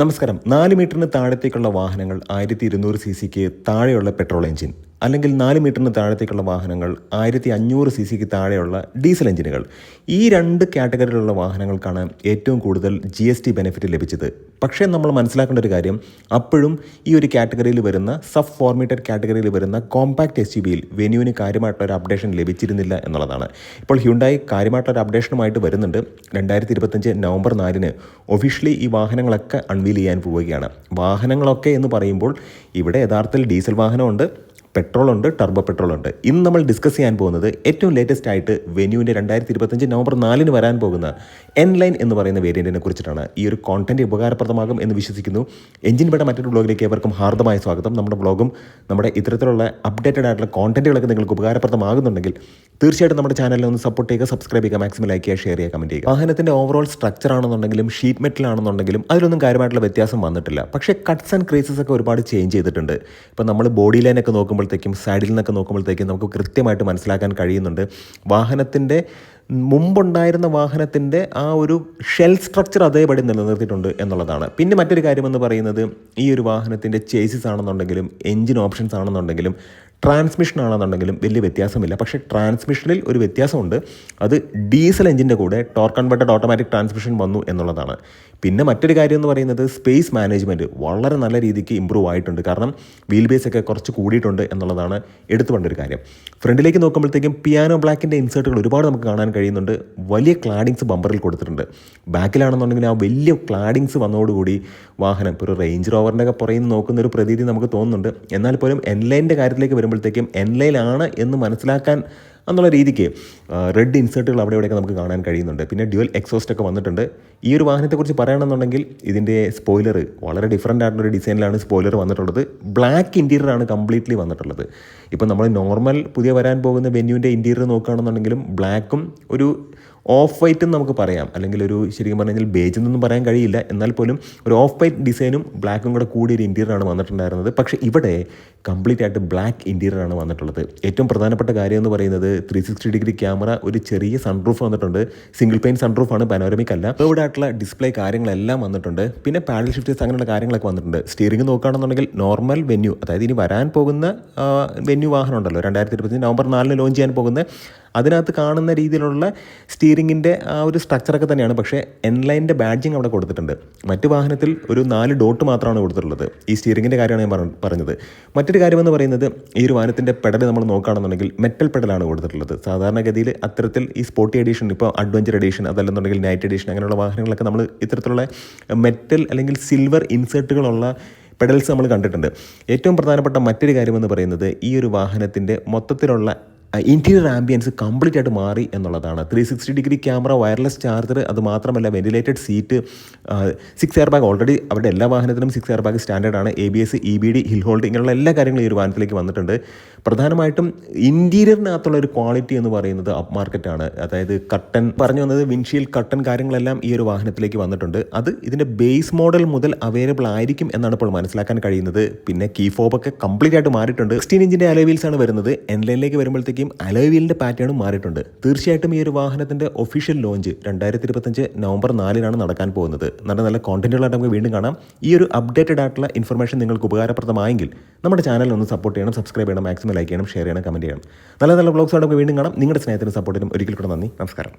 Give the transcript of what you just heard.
നമസ്കാരം. നാല് മീറ്ററിന് താഴത്തേക്കുള്ള വാഹനങ്ങൾ ആയിരത്തി ഇരുന്നൂറ് സി സിക്ക് താഴെയുള്ള പെട്രോൾ എഞ്ചിൻ. അല്ലെങ്കിൽ നാല് മീറ്ററിന് താഴത്തേക്കുള്ള വാഹനങ്ങൾ ആയിരത്തി അഞ്ഞൂറ് സി സിക്ക് താഴെയുള്ള ഡീസൽ എഞ്ചിനുകൾ. ഈ രണ്ട് കാറ്റഗറിയിലുള്ള വാഹനങ്ങൾക്കാണ് ഏറ്റവും കൂടുതൽ ജി എസ് ടി ബെനിഫിറ്റ് ലഭിച്ചത്. പക്ഷേ നമ്മൾ മനസ്സിലാക്കേണ്ട ഒരു കാര്യം അപ്പോഴും ഈ ഒരു കാറ്റഗറിയിൽ വരുന്ന സബ് ഫോർമേറ്റഡ് കാറ്റഗറിയിൽ വരുന്ന കോമ്പാക്ട് എസ് യു ബിയിൽ വെന്യൂവിന് കാര്യമായിട്ടുള്ള ഒരു അപ്ഡേഷൻ ലഭിച്ചിരുന്നില്ല എന്നുള്ളതാണ്. ഇപ്പോൾ ഹ്യുണ്ടായി കാര്യമായിട്ടുള്ള ഒരു അപ്ഡേഷനുമായിട്ട് വരുന്നുണ്ട്. രണ്ടായിരത്തി ഇരുപത്തഞ്ച് നവംബർ നാലിന് ഒഫീഷ്യലി ഈ വാഹനങ്ങളൊക്കെ അൺവീൽ ചെയ്യാൻ പോവുകയാണ്. വാഹനങ്ങളൊക്കെ എന്ന് പറയുമ്പോൾ ഇവിടെ യഥാർത്ഥത്തിൽ ഡീസൽ വാഹനമുണ്ട്. പെട്രോൾ ഉണ്ട് ടർബോ പെട്രോളുണ്ട്. ഇന്ന് നമ്മൾ ഡിസ്കസ് ചെയ്യാൻ പോകുന്നത് ഏറ്റവും ലേറ്റസ്റ്റ് ആയിട്ട് വെന്യൂവിന്റെ രണ്ടായിരത്തി ഇരുപത്തഞ്ച് നവംബർ നാലിന് വരാൻ പോകുന്ന എൻ ലൈൻ എന്ന് പറയുന്ന വേരിയന്റിനെ കുറിച്ചിട്ടാണ്. ഈ ഒരു കോണ്ടന്റ് ഉപകാരപ്രദമാകും എന്ന് വിശ്വസിക്കുന്നു. എഞ്ചിൻ പെട്ട മറ്റൊരു ബ്ലോഗിലേക്ക് ഏവർക്കും ഹാർദമായ സ്വാഗതം. നമ്മുടെ ബ്ലോഗും നമ്മുടെ ഇത്തരത്തിലുള്ള അപ്ഡേറ്റഡ് ആയിട്ടുള്ള കോണ്ടന്റുകളൊക്കെ നിങ്ങൾക്ക് ഉപകാരപ്രദമാകുന്നുണ്ടെങ്കിൽ തീർച്ചയായിട്ടും നമ്മുടെ ചാനലിൽ ഒന്ന് സപ്പോർട്ട് ചെയ്യുക സബ്സ്ക്രൈബ് ചെയ്യുക മാക്സിമം ലൈക്ക് ചെയ്യുക ഷെയർ ചെയ്യുക കമന്റ് ചെയ്യുക. വാഹനത്തിന്റെ ഓവറോൾ സ്ട്രക്ചർ ആണെന്നുണ്ടെങ്കിലും ഷീറ്റ് മെറ്റൽ ആണെന്നുണ്ടെങ്കിലും അതിലൊന്നും കാര്യമായിട്ടുള്ള വ്യത്യാസം വന്നിട്ടില്ല. പക്ഷേ കട്ട്സ് ആൻഡ് ക്രീസസ് ഒക്കെ ഒരുപാട് ചേഞ്ച് ചെയ്തിട്ടുണ്ട്. ഇപ്പോൾ നമ്മൾ ബോഡി ലൈനൊക്കെ നോക്കുമ്പോഴത്തേക്കും സൈഡിൽ നിന്നൊക്കെ നോക്കുമ്പോഴത്തേക്കും നമുക്ക് കൃത്യമായിട്ട് മനസ്സിലാക്കാൻ കഴിയുന്നുണ്ട്. വാഹനത്തിന്റെ മുമ്പുണ്ടായിരുന്ന വാഹനത്തിന്റെ ആ ഒരു ഷെൽ സ്ട്രക്ചർ അതേപടി നിലനിർത്തിയിട്ടുണ്ട് എന്നുള്ളതാണ്. പിന്നെ മറ്റൊരു കാര്യമെന്ന് പറയുന്നത് ഈ ഒരു വാഹനത്തിന്റെ ചേസിസ് ആണെന്നുണ്ടെങ്കിലും എൻജിൻ ഓപ്ഷൻസ് ആണെന്നുണ്ടെങ്കിലും ട്രാൻസ്മിഷൻ ആണെന്നുണ്ടെങ്കിലും വലിയ വ്യത്യാസമില്ല. പക്ഷേ ട്രാൻസ്മിഷനിൽ ഒരു വ്യത്യാസമുണ്ട്. അത് ഡീസൽ എഞ്ചിന്റെ കൂടെ ടോർക്ക് കൺവെർട്ടഡ് ഓട്ടോമാറ്റിക് ട്രാൻസ്മിഷൻ വന്നു എന്നുള്ളതാണ്. പിന്നെ മറ്റൊരു കാര്യം എന്ന് പറയുന്നത് സ്പേസ് മാനേജ്മെന്റ് വളരെ നല്ല രീതിക്ക് ഇമ്പ്രൂവ് ആയിട്ടുണ്ട്. കാരണം വീൽ ബേസ് ഒക്കെ കുറച്ച് കൂടിയിട്ടുണ്ട് എന്നുള്ളതാണ് എടുത്തു ഒരു കാര്യം. ഫ്രണ്ടിലേക്ക് നോക്കുമ്പോഴത്തേക്കും പിയാനോ ബ്ലാക്കിന്റെ ഇൻസേർട്ടുകൾ ഒരുപാട് നമുക്ക് കാണാൻ കഴിയുന്നുണ്ട്. വലിയ ക്ലാഡിങ്സ് ബമ്പറിൽ കൊടുത്തിട്ടുണ്ട്. ബാക്കിലാണെന്നുണ്ടെങ്കിൽ ആ വലിയ ക്ലാഡിങ്സ് വന്നതോടുകൂടി വാഹനം ഇപ്പോൾ ഒരു റേഞ്ച് റോവറിന്റെ ഒക്കെ പുറയിൽ നിന്ന് നോക്കുന്ന ഒരു പ്രതീതി നമുക്ക് തോന്നുന്നുണ്ട്. എന്നാൽ പോലും എൻലൈന്റെ കാര്യത്തിലേക്ക് വരുമ്പോഴത്തേക്കും എൻലൈനാണ് എന്ന് മനസ്സിലാക്കാൻ എന്നുള്ള രീതിക്ക് റെഡ് ഇൻസേർട്ടുകൾ അവിടെ ഇവിടെയൊക്കെ നമുക്ക് കാണാൻ കഴിയുന്നുണ്ട്. പിന്നെ ഡ്യുവൽ എക്സോസ്റ്റ് ഒക്കെ വന്നിട്ടുണ്ട്. ഈ ഒരു വാഹനത്തെക്കുറിച്ച് പറയണമെന്നുണ്ടെങ്കിൽ ഇതിന്റെ സ്പോയിലർ വളരെ ഡിഫറന്റ് ആയിട്ടുള്ള ഒരു ഡിസൈനിലാണ് സ്പോയിലർ വന്നിട്ടുള്ളത്. ബ്ലാക്ക് ഇന്റീരിയർ ആണ് കംപ്ലീറ്റ്ലി വന്നിട്ടുള്ളത്. ഇപ്പം നമ്മൾ നോർമൽ പുതിയ വരാൻ പോകുന്ന വെന്യൂവിന്റെ ഇന്റീരിയർ നോക്കുകയാണെന്നുണ്ടെങ്കിലും ബ്ലാക്കും ഒരു ഓഫ് വൈറ്റ് എന്ന് നമുക്ക് പറയാം. അല്ലെങ്കിൽ ഒരു ശരിക്കും പറഞ്ഞാൽ ബേജ് എന്നൊന്നും പറയാൻ കഴിയില്ല. എന്നാൽ പോലും ഒരു ഓഫ് വൈറ്റ് ഡിസൈനും ബ്ലാക്കും കൂടെ കൂടിയ ഒരു ഇന്റീരിയറാണ് വന്നിട്ടുണ്ടായിരുന്നത്. പക്ഷേ ഇവിടെ കംപ്ലീറ്റ് ആയിട്ട് ബ്ലാക്ക് ഇന്റീരിയറാണ് വന്നിട്ടുള്ളത്. ഏറ്റവും പ്രധാനപ്പെട്ട കാര്യം എന്ന് പറയുന്നത് ത്രീ സിക്സ്റ്റി ഡിഗ്രി ക്യാമറ ഒരു ചെറിയ സൺറൂഫ് വന്നിട്ടുണ്ട്. സിംഗിൾ പെയിൻ സൺറൂഫാണ് പനോരമിക് അല്ല. ഇവിടെ ആയിട്ടുള്ള ഡിസ്പ്ലേ കാര്യങ്ങളെല്ലാം വന്നിട്ടുണ്ട്. പിന്നെ പാഡൽ ഷിഫ്റ്റേഴ്സ് അങ്ങനെയുള്ള കാര്യങ്ങളൊക്കെ വന്നിട്ടുണ്ട്. സ്റ്റിയറിംഗ് നോക്കുകയാണെന്നുണ്ടെങ്കിൽ നോർമൽ വെന്യൂ അതായത് ഇനി വരാൻ പോകുന്ന വെന്യൂ വാഹനം ഉണ്ടല്ലോ. രണ്ടായിരത്തി ഇരുപത്തി നവംബർ നാലിന് ലോഞ്ച് ചെയ്യാൻ പോകുന്ന അതിനകത്ത് കാണുന്ന രീതിയിലുള്ള സ്റ്റീറിങ്ങിന്റെ ആ ഒരു സ്ട്രക്ചറൊക്കെ തന്നെയാണ്. പക്ഷേ എൻലൈന്റെ ബാഡ്ജിങ് അവിടെ കൊടുത്തിട്ടുണ്ട്. മറ്റ് വാഹനത്തിൽ ഒരു നാല് ഡോട്ട് മാത്രമാണ് കൊടുത്തിട്ടുള്ളത്. ഈ സ്റ്റീറിങ്ങിന്റെ കാര്യമാണ് ഞാൻ പറഞ്ഞത്. മറ്റൊരു കാര്യമെന്ന് പറയുന്നത് ഈ ഒരു വാഹനത്തിന്റെ പെഡൽ നമ്മൾ നോക്കുകയാണെന്നുണ്ടെങ്കിൽ മെറ്റൽ പെഡലാണ് കൊടുത്തിട്ടുള്ളത്. സാധാരണഗതിയിൽ അത്തരത്തിൽ ഈ സ്പോർട്ടി എഡീഷൻ ഇപ്പോൾ അഡ്വഞ്ചർ എഡീഷൻ അതല്ലെന്നുണ്ടെങ്കിൽ നൈറ്റ് എഡീഷൻ അങ്ങനെയുള്ള വാഹനങ്ങളൊക്കെ നമ്മൾ ഇത്തരത്തിലുള്ള മെറ്റൽ അല്ലെങ്കിൽ സിൽവർ ഇൻസേർട്ടുകളുള്ള പെഡൽസ് നമ്മൾ കണ്ടിട്ടുണ്ട്. ഏറ്റവും പ്രധാനപ്പെട്ട മറ്റൊരു കാര്യമെന്ന് പറയുന്നത് ഈ ഒരു വാഹനത്തിന്റെ മൊത്തത്തിലുള്ള ഇന്റീരിയർ ആംബിയൻസ് കംപ്ലീറ്റ് ആയിട്ട് മാറി എന്നുള്ളതാണ്. Three sixty degree camera wireless charger അത് മാത്രമല്ല ventilated seat six air bag already അവരുടെ എല്ലാ വാഹനത്തിനും six air bag സ്റ്റാൻഡേർഡാണ് A B S E B D hill hold ഇങ്ങനെയുള്ള എല്ലാ കാര്യങ്ങളും ഈ ഒരു വാഹനത്തിലേക്ക് വന്നിട്ടുണ്ട്. പ്രധാനമായിട്ടും ഇന്റീരിയറിനകത്തുള്ള ഒരു ക്വാളിറ്റി എന്ന് പറയുന്നത് അപ്പ് മാർക്കറ്റാണ് അതായത് കട്ടൻ പറഞ്ഞു വന്നത് വിൻഷീൽ കട്ടൻ കാര്യങ്ങളെല്ലാം ഈ ഒരു വാഹനത്തിലേക്ക് വന്നിട്ടുണ്ട്. അത് ഇതിന്റെ ബേസ് മോഡൽ മുതൽ അവൈലബിൾ ആയിരിക്കും എന്നാണ് ഇപ്പോൾ മനസ്സിലാക്കാൻ കഴിയുന്നത്. പിന്നെ കീ ഫോബൊക്കെ കംപ്ലീറ്റ് ആയിട്ട് മാറിയിട്ടുണ്ട്. സിക്സ്റ്റീൻ ഇഞ്ചിന്റെ അലവീൽസ് ആണ് വരുന്നത്. എൻലൈനിലേക്ക് വരുമ്പോഴത്തേക്ക് വരുമ്പോഴത്തേക്കും അലോയ് പാറ്റേണും മാറിയിട്ടുണ്ട്. തീർച്ചയായിട്ടും ഈ ഒരു വാഹനത്തിന്റെ ഒഫീഷ്യൽ ലോഞ്ച് രണ്ടായിരത്തി ഇരുപത്തഞ്ച് നവംബർ നാലിനാണ് നടക്കാൻ പോകുന്നത്. നല്ല നല്ല കോണ്ടന്റുകളായിട്ട് നമുക്ക് വീണ്ടും കാണാം. ഈ ഒരു അപ്ഡേറ്റഡ് ആയിട്ടുള്ള ഇൻഫർമേഷൻ നിങ്ങൾക്ക് ഉപകാരപ്രദമായെങ്കിൽ നമ്മുടെ ചാനൽ ഒന്ന് സപ്പോർട്ട് ചെയ്യണം സബ്സ്ക്രൈബ് ചെയ്യണം മാക്സിമം ലൈക്ക് ചെയ്യണം ഷെയർ ചെയ്യണം കമന്റ് ചെയ്യണം. നല്ല നല്ല ബ്ലോഗ്സ് നമുക്ക് വീണ്ടും കാണാം. നിങ്ങളുടെ സ്നേഹത്തിനും സപ്പോർട്ടിനും ഒരിക്കൽ കൂടെ നന്ദി. നമസ്കാരം.